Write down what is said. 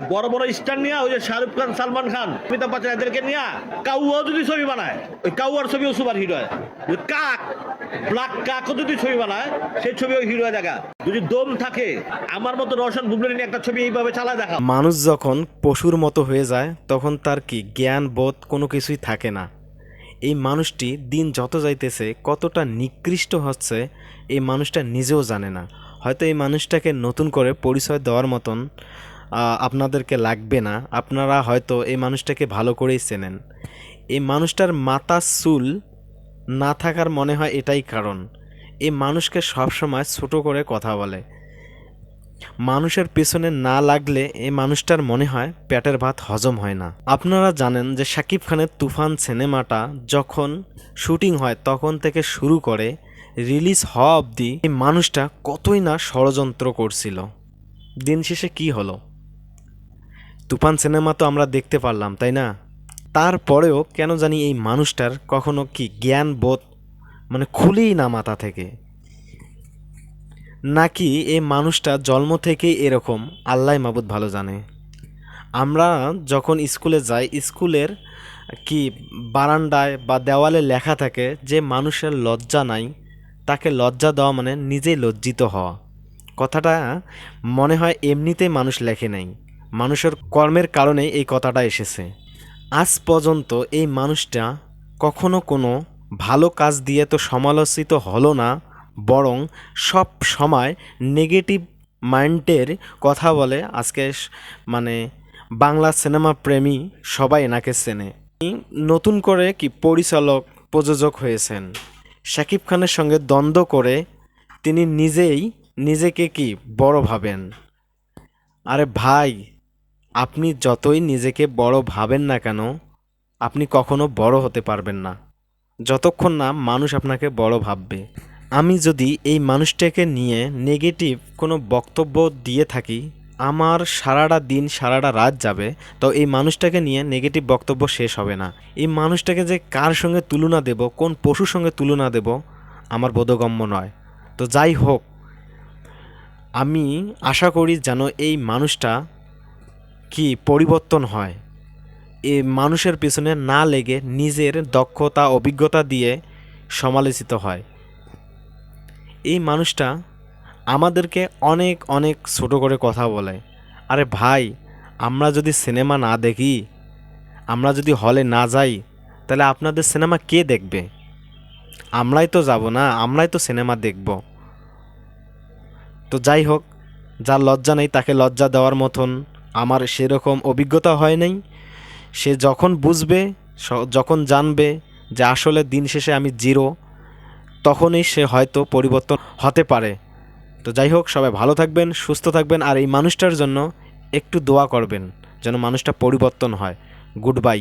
বড় বড় স্টার নিয়ে, ওই যে শাহরুখ খান, সালমান খান অমিতাভ বচ্চন এদেরকে নিয়ে কাউয়াও যদি ছবি বানায়, ওই কাউয়ার ছবিও সুপার হিট হয়। কাক ব্ল্যাক কাকও যদি ছবি বানায়, সেই ছবিও হিরো হয়ে দেখা। যদি দম থাকে, আমার মতো রোশন বুবলি একটা ছবি এইভাবে চালায় দেখা। মানুষ যখন পশুর মতো হয়ে যায়, তখন তার কি জ্ঞান, বোধ কোনো কিছুই থাকে না। এই মানুষটি দিন যত যাইতেছে, কতটা নিকৃষ্ট হচ্ছে, এই মানুষটা নিজেও জানে না। হয়তো এই মানুষটাকে নতুন করে পরিচয় দেওয়ার মতন আপনাদেরকে লাগবে না। আপনারা হয়তো এই মানুষটাকে ভালো করেই চেনেন। এই মানুষটার মাথা চুল না থাকার মনে হয় এটাই কারণ। এই মানুষকে সবসময় ছোট করে কথা বলে। মানুষের পেছনে না লাগলে এই মানুষটার মনে হয় পেটের ভাত হজম হয় না। আপনারা জানেন যে শাকিব খানের তুফান সিনেমাটা যখন শুটিং হয়, তখন থেকে শুরু করে রিলিজ হওয়া অবধি এই মানুষটা কতই না ষড়যন্ত্র করছিল। দিন শেষে কি হলো? তুফান সিনেমা তো আমরা দেখতে পারলাম, তাই না? তারপরেও কেন জানি এই মানুষটার কখনো কি জ্ঞান বোধ মানে খুলেই না মাথা থেকে? নাকি এই মানুষটা জন্ম থেকেই এরকম আল্লাহ মাবুদ ভালো জানে। আমরা যখন স্কুলে যাই, স্কুলের কি বারান্দায় বা দেওয়ালে লেখা থাকে যে মানুষের লজ্জা নাই, তাকে লজ্জা দেওয়া মানে নিজেই লজ্জিত হওয়া। কথাটা মনে হয় এমনিতেই মানুষ লেখে নাই। মানুষের কর্মের কারণেই এই কথাটা এসেছে। আজ পর্যন্ত এই মানুষটা কখনো কোনো ভালো কাজ দিয়ে তো সমালোচিত হলো না, বরং সব সময় নেগেটিভ মাইন্ডের কথা বলে। আজকে মানে বাংলা সিনেমা প্রেমী সবাই এনাকে চেনে। তিনি নতুন করে কি পরিচালক, প্রযোজক হয়েছেন। শাকিব খানের সঙ্গে দ্বন্দ্ব করে তিনি নিজেই নিজেকে কি বড় ভাবেন। আরে ভাই আপনি যতই নিজেকে বড় ভাবেন না কেন, আপনি কখনো বড় হতে পারবেন না। যতক্ষণ না মানুষ আপনাকে বড় ভাববে। আমি যদি এই মানুষটাকে নিয়ে নেগেটিভ কোনো বক্তব্য দিয়ে থাকি, আমার সারাটা দিন, সারাটা রাত যাবে, তো এই মানুষটাকে নিয়ে নেগেটিভ বক্তব্য শেষ হবে না। এই মানুষটাকে যে কার সঙ্গে তুলনা দেব, কোন পশুর সঙ্গে তুলনা দেব, আমার বোধগম্য নয়। তো যাই হোক, আমি আশা করি যেন এই মানুষটা কি পরিবর্তন হয়? এ মানুষের পেছনে না লেগে নিজের দক্ষতা, অভিজ্ঞতা দিয়ে সমালোচিত হয়। এই মানুষটা আমাদেরকে অনেক অনেক ছোট করে কথা বলে। আরে ভাই, আমরা যদি সিনেমা না দেখি, আমরা যদি হলে না যাই, তাহলে আপনাদের সিনেমা কে দেখবে? আমরাই তো যাব না, আমরাই তো সিনেমা দেখব। তো যাই হোক, যার লজ্জা নেই তাকে লজ্জা দেওয়ার মতন আমার সেরকম অভিজ্ঞতা হয় নাই। সে যখন বুঝবে যখন জানবে যে আসলে দিন শেষে আমি জিরো, তখনই সে হয়তো পরিবর্তন হতে পারে। তো যাই হোক, সবাই ভালো থাকবেন, সুস্থ থাকবেন, আর এই মানুষটার জন্য একটু দোয়া করবেন যেন মানুষটা পরিবর্তন হয়। Good bye.